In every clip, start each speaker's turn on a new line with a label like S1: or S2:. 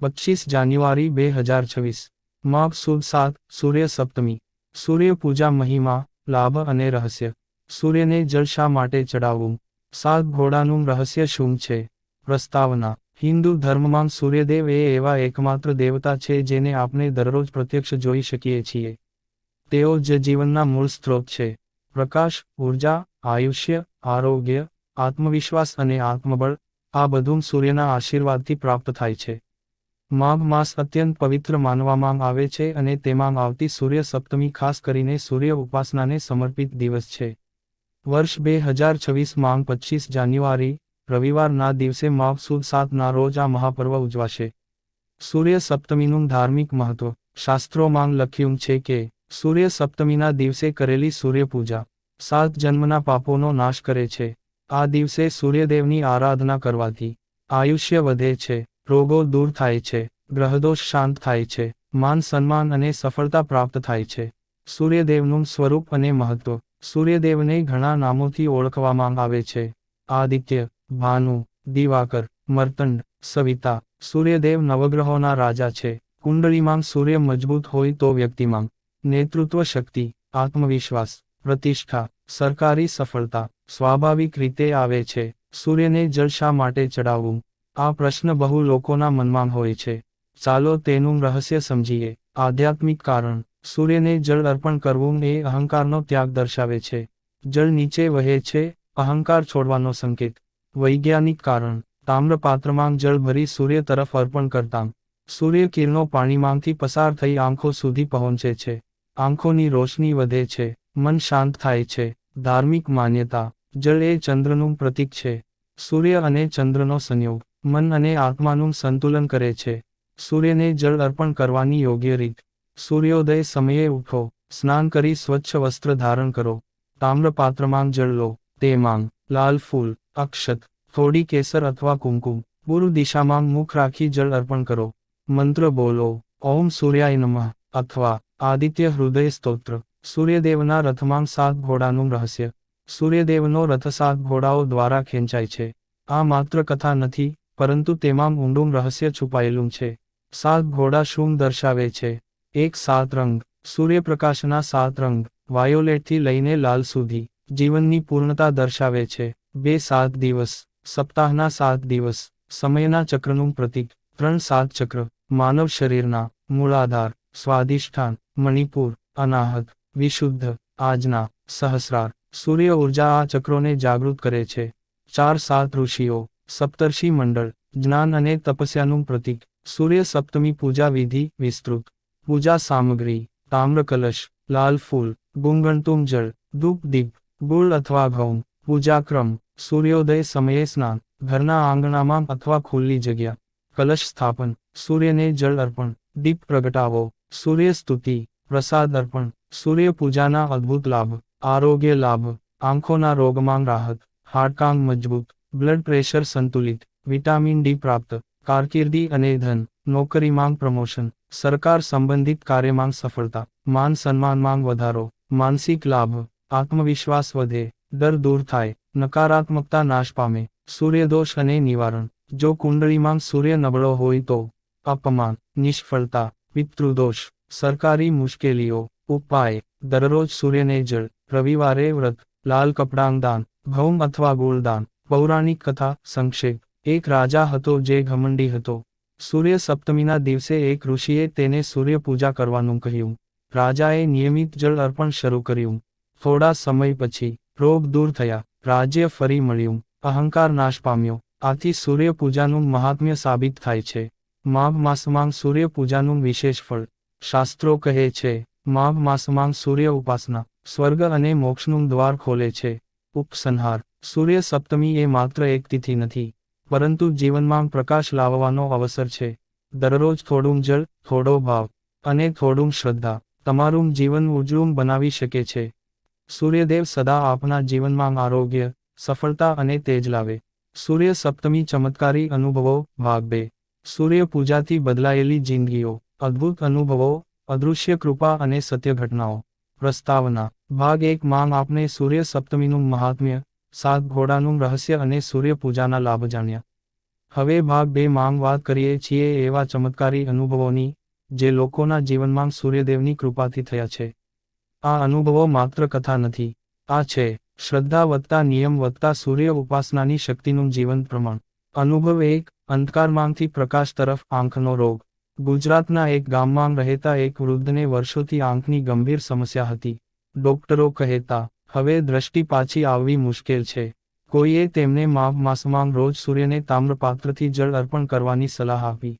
S1: પચીસ જાન્યુઆરી બે હજાર છવ્વીસ. માપ સુદ સાત, સૂર્ય સપ્તમી. સૂર્ય પૂજા મહિમા, લાભ અને રહસ્ય. સૂર્યને જળ શા માટે ચડાવવું? સાત ઘોડાનું રહસ્ય શું છે? પ્રસ્તાવના. હિન્દુ ધર્મમાં સૂર્યદેવ એ એવા એકમાત્ર દેવતા છે જેને આપણે દરરોજ પ્રત્યક્ષ જોઈ શકીએ છીએ. તેઓ જ જીવનના મૂળ સ્ત્રોત છે. પ્રકાશ, ઊર્જા, આયુષ્ય, આરોગ્ય, આત્મવિશ્વાસ અને આત્મબળ આ બધું સૂર્યના આશીર્વાદથી પ્રાપ્ત થાય છે. માઘ માસ અત્યંત પવિત્ર માનવામાં આવે છે અને તેમાં આવતી સૂર્ય સપ્તમી ખાસ કરીને સૂર્ય ઉપાસનાને સમર્પિત દિવસ છે. વર્ષ બે હજાર છવ્વીસ માંગ પચીસ જાન્યુઆરી, રવિવારના દિવસે માઘ સુદ સાતના રોજ આ મહાપર્વ ઉજવાશે. સૂર્ય સપ્તમીનું ધાર્મિક મહત્વ. શાસ્ત્રોમાં લખ્યું છે કે, સૂર્ય સપ્તમીના દિવસે કરેલી સૂર્યપૂજા સાત જન્મના પાપોનો નાશ કરે છે. આ દિવસે સૂર્યદેવની આરાધના કરવાથી આયુષ્ય વધે છે. રોગો દૂર થાય છે, ગ્રહદોષ શાંત થાય છે, માન સન્માન અને સફળતા પ્રાપ્ત થાય છે. સૂર્યદેવનું સ્વરૂપ અને મહત્વ, સૂર્યદેવને ઘણા નામોથી ઓળખવામાં આવે છે. આદિત્ય, ભાનુ, દિવાકર, મર્તંડ, સવિતા, સૂર્યદેવ નવગ્રહોના રાજા છે. કુંડળીમાં સૂર્ય મજબૂત હોય તો વ્યક્તિમાં નેતૃત્વ શક્તિ, આત્મવિશ્વાસ, પ્રતિષ્ઠા, સરકારી સફળતા સ્વાભાવિક રીતે આવે છે. સૂર્યને શા માટે ચડાવવું? આ પ્રશ્ન બહુ લોકોના મનમાં હોય છે. ચાલો તેનું રહસ્ય સમજીએ. આધ્યાત્મિક કારણ. સૂર્યને જળ અર્પણ કરવું એ અહંકારનો ત્યાગ દર્શાવે છે. જળ નીચે વહે છે, અહંકાર છોડવાનો સંકેત. વૈજ્ઞાનિક કારણ. તામ્રપાત્રમાં જળ ભરી સૂર્ય તરફ અર્પણ કરતાં. સૂર્ય કિરણો પાણીમાંથી પસાર થઈ આંખો સુધી પહોંચે છે. આંખોની રોશની વધે છે. મન શાંત થાય છે. ધાર્મિક માન્યતા. જળ એ ચંદ્રનું પ્રતીક છે. સૂર્ય અને ચંદ્રનો સંયોગ. મન અને આત્માનું સંતુલન કરે છે. સૂર્યને જળ અર્પણ કરવાની યોગ્ય રીત. સૂર્યોદય સમયે ઉઠો, સ્નાન કરી સ્વચ્છ વસ્ત્ર ધારણ કરો. તામ્રપાત્રમાં જળ લો તેમાં લાલ ફૂલ, અક્ષત, થોડી કેસર અથવા કુમકુમ. પૂર્વ દિશામાં મુખ રાખી જળ અર્પણ કરો. મંત્ર બોલો, ઓમ સૂર્યાય નમઃ અથવા આદિત્ય હૃદય સ્તોત્ર. સૂર્યદેવના રથમાં સાત ઘોડાનું રહસ્ય. સૂર્યદેવનો રથ સાત ઘોડાઓ દ્વારા ખેંચાય છે. આ માત્ર કથા નથી પરંતુ તેમાં ઊંડું રહસ્ય છુપાયેલું છે. સાત ઘોડા શું દર્શાવે છે? એક સાત રંગ, સૂર્યપ્રકાશના સાત રંગ, વાયોલેટથી લઈને લાલ સુધી, જીવનની પૂર્ણતા દર્શાવે છે. બે સાત દિવસ, સપ્તાહના સાત દિવસ, સમયના ચક્રનું પ્રતીક, ત્રણ સાત ચક્ર, માનવ શરીરના, મૂળાધાર, સ્વાધિષ્ઠાન, મણિપુર, અનાહત, વિશુદ્ધ આજના સહસ્રાર. સૂર્ય ઊર્જા આ ચક્રોને જાગૃત કરે છે. ચાર સાત ઋષિઓ સપ્તર્ષિ મંડળ, જ્ઞાન અને તપસ્યાનું પ્રતીક, સૂર્ય સપ્તમી પૂજા વિધિ, વિસ્તૃત, પૂજા સામગ્રી તામ્ર કલશ લાલ ફૂલ ગુંગણતુમ જળ, ધૂપ, દીપ, ગુળ અથવા ઘઉં પૂજાક્રમ સૂર્યોદય સમયે સ્નાન, ઘરના આંગણામાં અથવા ખુલ્લી જગ્યા, કલશ સ્થાપન, સૂર્યને જળ અર્પણ, દીપ પ્રગટાવો, સૂર્ય સ્તુતિ, પ્રસાદ અર્પણ, સૂર્ય પૂજાના અદ્ભુત લાભ, આરોગ્ય લાભ, આંખોના રોગમાં રાહત, હાડકાંગ મજબૂત બ્લડ પ્રેશર સંતુલિત, વિટામિન ડી પ્રાપ્ત, કારકિર્દી અને ધન નોકરીમાં પ્રમોશન, સરકાર સંબંધિત કાર્યમાં સફળતા, માન સન્માનમાં વધારો, માનસિક લાભ, આત્મવિશ્વાસ વધે ડર દૂર થાય, નકારાત્મકતા નાશ પામે, સૂર્યદોષ અને નિવારણ, જો કુંડળીમાં સૂર્ય નબળો હોય તો, અપમાન, નિષ્ફળતા, પિતૃદોષ, સરકારી મુશ્કેલીઓ, ઉપાય, દરરોજ સૂર્યને જળ, રવિવારે વ્રત, લાલ કપડાંગ દાન, ઘઉં અથવા ગોળદાન પૌરાણિક કથા, સંક્ષેપ. એક રાજા હતો જે ઘમંડી હતો. સૂર્ય સપ્તમીના દિવસે એક ઋષિએ તેને સૂર્ય પૂજા કરવાનું કહ્યું. રાજાએ નિયમિત જળ અર્પણ શરૂ કર્યું. થોડા સમય પછી રોગ દૂર થયા. રાજ્ય ફરી મળ્યું. અહંકાર નાશ પામ્યો. આથી સૂર્ય પૂજાનું મહાત્મ્ય સાબિત થાય છે. માઘ માસમાં સૂર્ય પૂજાનું વિશેષ ફળ. શાસ્ત્રો કહે છે, માઘ માસમાં સૂર્ય ઉપાસના, સ્વર્ગ અને મોક્ષનું દ્વાર ખોલે છે. ઉપસંહાર. સૂર્ય સપ્તમી એ માત્ર એક તિથિ નથી, પરંતુ જીવનમાં પ્રકાશ લાવવાનો અવસર છે. દરરોજ થોડું જળ, થોડો ભાવ, અને થોડું શ્રદ્ધા તમારું જીવન ઉજળું બનાવી શકે છે. સૂર્યદેવ સદા આપના જીવનમાં આરોગ્ય, સફળતા અને તેજ લાવે. સૂર્ય સપ્તમી ચમત્કારી અનુભવો, ભાગ બે. સૂર્ય પૂજાથી બદલાયેલી જિંદગીઓ, અદ્ભુત અનુભવો, અદૃશ્ય કૃપા અને સત્ય ઘટનાઓ. પ્રસ્તાવના, ભાગ એક માંગ આપને સૂર્ય સપ્તમીનું મહાત્મ્ય સાત ઘોડાનું રહસ્ય અને સૂર્ય પૂજાના લાભ જાણ્યા. હવે ભાગ બે માંગ વાત કરીએ છીએ એવા ચમત્કારી અનુભવોની, જે લોકોના જીવનમાં સૂર્યદેવની કૃપાથી થયા છે. આ અનુભવો માત્ર કથા નથી. આ છે, શ્રદ્ધા વત્તા નિયમ વત્તા સૂર્ય ઉપાસનાની શક્તિનું જીવંત પ્રમાણ. અનુભવ એક, અંધકારમાંથી પ્રકાશ તરફ આંખનો રોગ. ગુજરાતના એક ગામમાં રહેતા એક વૃદ્ધને વર્ષોથી આંખની ગંભીર સમસ્યા હતી. ડોક્ટરો કહેતા હવે દ્રષ્ટિ પાછી આવવી મુશ્કેલ છે. કોઈએ તેમને માઘ માસમાં રોજ સૂર્યને તામ્રપાત્રથી જળ અર્પણ કરવાની સલાહ આપી.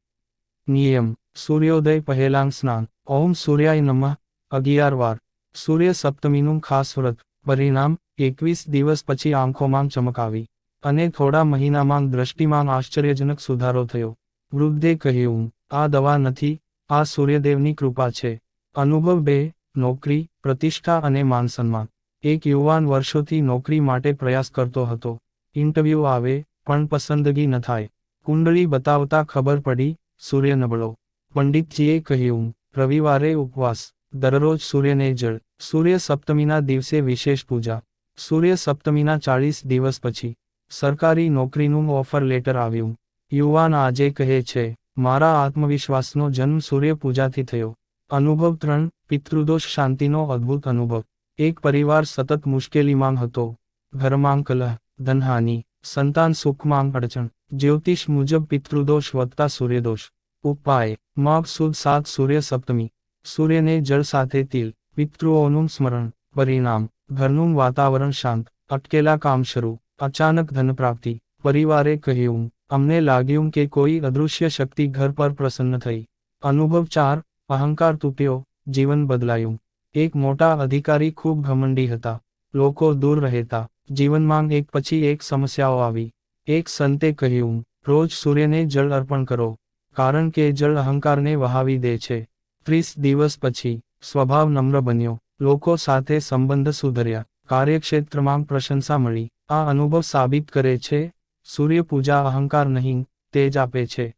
S1: નિયમ, સૂર્યોદય પહેલાં સ્નાન. ઓમ સૂર્યાય નમઃ. અગિયાર વાર. સૂર્ય સપ્તમીનું ખાસ વ્રત. પરિણામ, એકવીસ દિવસ પછી આંખોમાં ચમક આવી. અને થોડા મહિનામાં દ્રષ્ટિમાં આશ્ચર્યજનક સુધારો થયો. વૃદ્ધે કહ્યું, આ દવા નથી, આ સૂર્યદેવની કૃપા છે. અનુભવ બે, નોકરી, પ્રતિષ્ઠા અને માનસન્માન એક યુવાન વર્ષોથી નોકરી માટે પ્રયાસ કરતો હતો. ઇન્ટરવ્યૂ આવે, પણ પસંદગી ન થાય. કુંડળી બતાવતા ખબર પડી, સૂર્ય નબળો. પંડિતજીએ કહ્યું, રવિવારે ઉપવાસ. દરરોજ સૂર્યને જળ. સૂર્ય સપ્તમીના દિવસે વિશેષ પૂજા. સૂર્ય સપ્તમીના ચાળીસ દિવસ પછી. સરકારી નોકરીનું ઓફર લેટર આવ્યું. યુવાન આજે કહે છે, મારા આત્મવિશ્વાસનો જન્મ સૂર્ય પૂજાથી થયો. અનુભવ ત્રણ, પિતૃદોષ શાંતિનો અદ્ભુત અનુભવ. એક પરિવાર સતત મુશ્કેલીમાં હતો. ઘરમાં કલહ ધનહાનિ, સંતાન સુખમાં અડચણ, જ્યોતિષ મુજબ પિતૃદોષ વધતા સૂર્યદોષ, ઉપાય, માઘ સુદ સાત સૂર્ય સપ્તમી, સૂર્યને જળ સાથે તિલ, પિતૃઓનું સ્મરણ, પરિણામ, ઘરનું વાતાવરણ શાંત, અટકેલા કામ શરૂ, અચાનક ધનપ્રાપ્તિ, પરિવારે કહ્યું, અમને લાગ્યું કે કોઈ અદૃશ્ય શક્તિ ઘર પર પ્રસન્ન થઈ. અનુભવ ચાર, અહંકાર તૂટ્યો, જીવન બદલાયું. એક મોટા અધિકારી ખૂબ ઘમંડી હતા. લોકો દૂર રહેતા. જીવનમાં એક પછી એક સમસ્યાઓ આવી. એક સંતે કહ્યું, રોજ સૂર્યને જળ અર્પણ કરો. કારણ કે જળ અહંકારને વહાવી દે છે. ત્રીસ દિવસ પછી, સ્વભાવ નમ્ર બન્યો. લોકો સાથે સંબંધ સુધર્યા. કાર્યક્ષેત્રમાં પ્રશંસા મળી. આ અનુભવ સાબિત કરે છે, સૂર્ય પૂજા અહંકાર નહીં, તેજ આપે છે.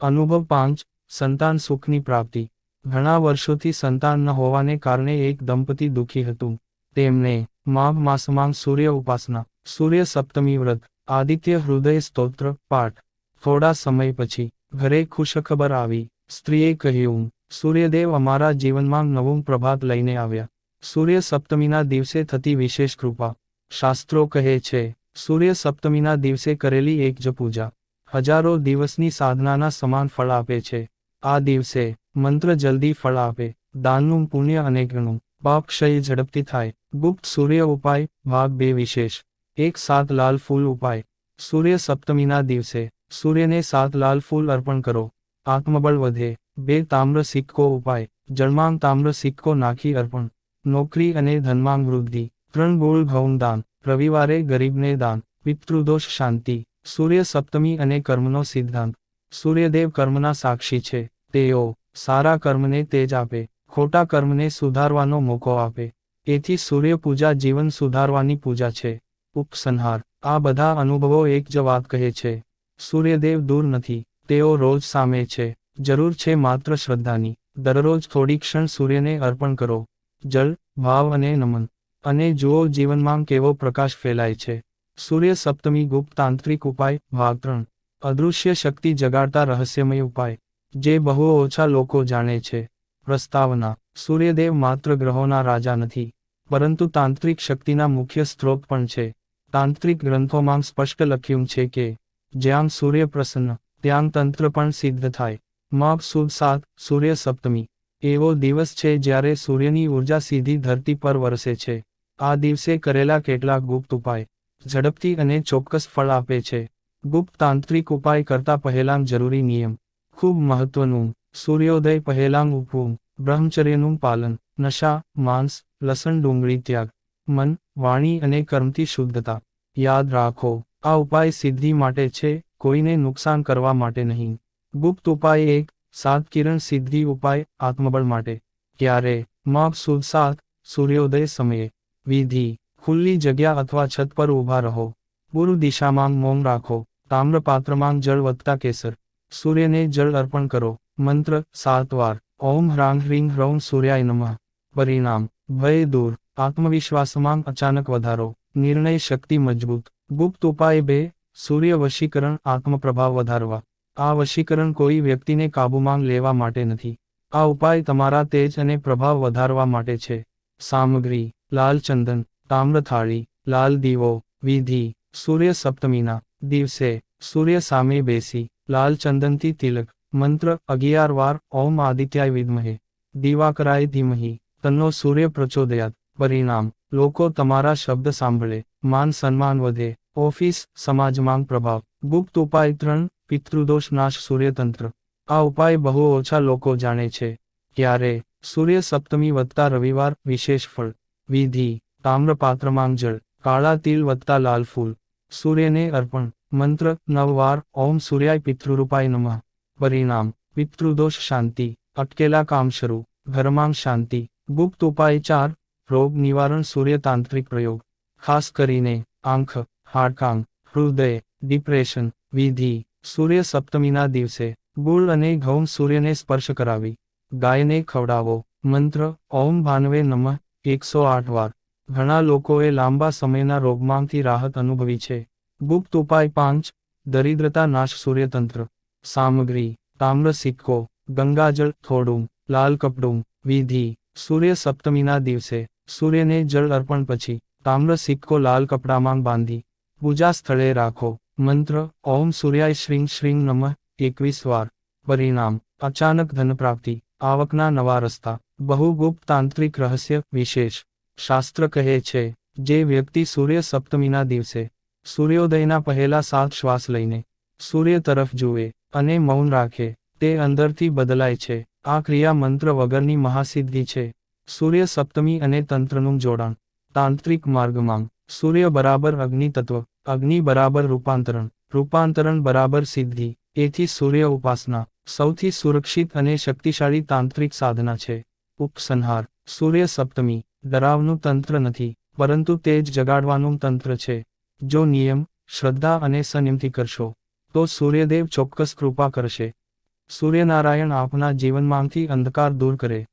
S1: અનુભવ પાંચ, સંતાન સુખની પ્રાપ્તિ. ઘણા વર્ષોથી સંતાન ન હોવાને કારણે એક દંપતી દુઃખી હતું. તેમને માઘ માસમાં સૂર્ય ઉપાસના, સૂર્ય સપ્તમી વ્રત, આદિત્ય હૃદય સ્તોત્ર, પાઠ. થોડા સમય પછી ઘરે ખુશખબર આવી. સ્ત્રીએ કહ્યું, સૂર્યદેવ અમારા જીવનમાં નવું પ્રભાત લઈને આવ્યા. સૂર્ય સપ્તમીના દિવસે થતી વિશેષ કૃપા. શાસ્ત્રો કહે છે, સૂર્ય સપ્તમીના દિવસે કરેલી એક જ પૂજા હજારો દિવસની સાધનાના સમાન ફળ આપે છે. આ દિવસે મંત્ર જલ્દી ફળ આપે, દાનનું પુણ્ય અને ગણું, પાપ ક્ષય ઝડપથી થાય. ગુપ્ત સૂર્ય ઉપાય ભાગ બે વિશેષ. એક સાત લાલ ફૂલ ઉપાય. સૂર્ય સપ્તમીના દિવસે, સૂર્યને સાત લાલ ફૂલ અર્પણ કરો. આત્મબળ વધે. બે તામ્ર સિક્કો ઉપાય. જળમાંગ તામ્ર સિક્કો નાખી અર્પણ. નોકરી અને ધનમાંગ વૃદ્ધિ. ત્રણ ગોળ ઘઉં દાન. રવિવારે ગરીબને દાન. પિતૃદોષ શાંતિ. સૂર્ય સપ્તમી અને કર્મનો સિદ્ધાંત. સૂર્યદેવ કર્મના સાક્ષી છે. તેઓ સારા કર્મને તેજ આપે, ખોટા કર્મને સુધારવાનો મોકો આપે. એથી સૂર્ય પૂજા જીવન સુધારવાની પૂજા છે. ઉપસંહાર. આ બધા અનુભવો એક જ વાત કહે છે. સૂર્યદેવ દૂર નથી, તેઓ રોજ સામે છે. જરૂર છે માત્ર શ્રદ્ધાની. દરરોજ થોડી ક્ષણ સૂર્યને અર્પણ કરો. જળ, ભાવ અને નમન. અને જુઓ જીવનમાં કેવો પ્રકાશ ફેલાય છે. સૂર્ય સપ્તમી ગુપ્ત તાંત્રિક ઉપાય, ભાગ ત્રણ. અદૃશ્ય શક્તિ જગાડતા રહસ્યમય ઉપાય. જે બહુ ઓછા લોકો જાણે છે. પ્રસ્તાવના, સૂર્યદેવ માત્ર ગ્રહોના રાજા નથી, પરંતુ તાંત્રિક શક્તિના મુખ્ય સ્ત્રોત પણ છે. તાંત્રિક ગ્રંથોમાં સ્પષ્ટ લખ્યું છે કે, જ્યાં સૂર્ય પ્રસન્ન, ત્યાં તંત્ર પણ સિદ્ધ થાય. માપ સુદ સાત, સૂર્ય સપ્તમી, એવો દિવસ છે જ્યારે સૂર્યની ઊર્જા સીધી ધરતી પર વરસે છે. આ દિવસે કરેલા કેટલાક ગુપ્ત ઉપાય, ઝડપથી અને ચોક્કસ ફળ આપે છે. ગુપ્ત તાંત્રિક ઉપાય કરતા પહેલાં જરૂરી નિયમ ખૂબ મહત્વનું. સૂર્યોદય પહેલાં ઉપવું બ્રહ્મચર્યનું પાલન. નશા, માંસ, લસણ, ડુંગળી ત્યાગ. મન, વાણી અને કર્મથી શુદ્ધતા. યાદ રાખો, આ ઉપાય સિદ્ધિ માટે છે, કોઈને નુકસાન કરવા માટે નહીં. ગુપ્ત ઉપાય એક સાત કિરણ સિદ્ધિ ઉપાય, આત્મબળ માટે. ક્યારે? માપ સુદ સાત, સૂર્યોદય સમયે. વિધિ, ખુલ્લી જગ્યા અથવા છત પર ઊભા રહો. પૂર્વ દિશામાં મૌન રાખો. તામ્રપાત્રમાં જળ વધતા કેસર. સૂર્યને જળ અર્પણ કરો. મંત્ર સાત વાર. ઓમ હ્રાંગ હ્રીંગ હ્રૌં સૂર્યાય નમઃ. પરિણામ. ભય દૂર. આત્મવિશ્વાસમાં અચાનક વધારો. નિર્ણય શક્તિ મજબૂત. ગુપ્ત ઉપાય બે. સૂર્ય વશીકરણ આત્મપ્રભાવ વધારવા. આ વશીકરણ કોઈ વ્યક્તિને કાબૂમાં લેવા માટે નથી. આ ઉપાય તમારા તેજ અને પ્રભાવ વધારવા માટે છે. સામગ્રી. લાલ ચંદન. તામ્રથાળી. લાલ દીવો. વિધિ. સૂર્ય સપ્તમીના દિવસે. સૂર્ય સામે બેસી. લાલ ચંદનથી તિલક, મંત્ર, અગિયાર વાર, ઓમ આદિત્યાય વિદ્મહે, દિવાકરાય ધીમહી, તન્નો સૂર્ય પ્રચોદયાત, પરિણામ, લોકો તમારા શબ્દ સાંભળે, માન સન્માન વધે, ઓફિસ સમાજમાં પ્રભાવ, ગુપ્ત ઉપાય ત્રણ, પિતૃદોષ નાશ સૂર્યતંત્ર, આ ઉપાય બહુ ઓછા લોકો જાણે છે. ત્યારે સૂર્ય સપ્તમી વત્તા રવિવાર, વિશેષ ફળ, વિધિ તામ્રપાત્રમાં જળ, કાળા તિલ વત્તા લાલ ફૂલ, સૂર્યને અર્પણ મંત્ર નવ વાર ઓમ સૂર્યાય પિતૃરૂપાય નમઃ. પરિણામ, પિતૃદોષ શાંતિ, અટકેલા કામ શરૂ ઘરમાં શાંતિ, ગુપ્ત ઉપાય ચાર, રોગ નિવારણ સૂર્યતાંત્રિક પ્રયોગ. ખાસ કરીને, આંખ, હાડકાંગ, હૃદય, ડિપ્રેશન, વિધિ, સૂર્ય સપ્તમીના દિવસે, ગુળ અને ઘઉં સૂર્યને સ્પર્શ કરાવી. ગાયને ખવડાવો, મંત્ર, ઓમ ભાનવે નમઃ, એકસો આઠ વાર. ઘણા લોકોએ લાંબા સમયના રોગમાંથી રાહત અનુભવી છે. ગુપ્ત ઉપાય પાંચ, દરિદ્રતા નાશ સૂર્યતંત્ર. સામગ્રી, તામ્ર સિક્કો, ગંગાજળ, થોડું, લાલ કપડું. વિધિ, સૂર્ય સપ્તમીના દિવસે, સૂર્યને જળ અર્પણ પછી, તામ્ર સિક્કો લાલ કપડામાં બાંધી. પૂજા સ્થળે રાખો. મંત્ર, ઓમ સૂર્યાય શ્રીં શ્રીં નમઃ. એકવીસ વાર. પરિણામ, અચાનક ધન પ્રાપ્તિ આવકના નવા રસ્તા. બહુગુપ્ત તાંત્રિક રહસ્ય વિશેષ. શાસ્ત્ર કહે છે, જે વ્યક્તિ સૂર્ય સપ્તમીના દિવસે સૂર્યોદયના પહેલા સાત શ્વાસ લઈને સૂર્ય તરફ જુએ અને મૌન રાખે, તે અંદરથી બદલાય છે. આ ક્રિયા મંત્ર વગરની મહાસિદ્ધિ છે. સૂર્ય સપ્તમી અને તંત્રનું જોડાણ. તાંત્રિક માર્ગમાં સૂર્ય બરાબર અગ્નિ તત્વ, અગ્નિ બરાબર રૂપાંતરણ રૂપાંતરણ બરાબર સિદ્ધિ, એથી સૂર્ય ઉપાસના સૌથી સુરક્ષિત અને શક્તિશાળી તાંત્રિક સાધના છે. ઉપસંહાર, સૂર્ય સપ્તમી, ડરાવનું તંત્ર નથી, પરંતુ તે જ જગાડવાનું તંત્ર છે. જો નિયમ, શ્રદ્ધા અને સંયમથી કરશો, તો સૂર્યદેવ ચોક્કસ કૃપા કરશે. સૂર્યનારાયણ આપના જીવનમાંથી અંધકાર દૂર કરે.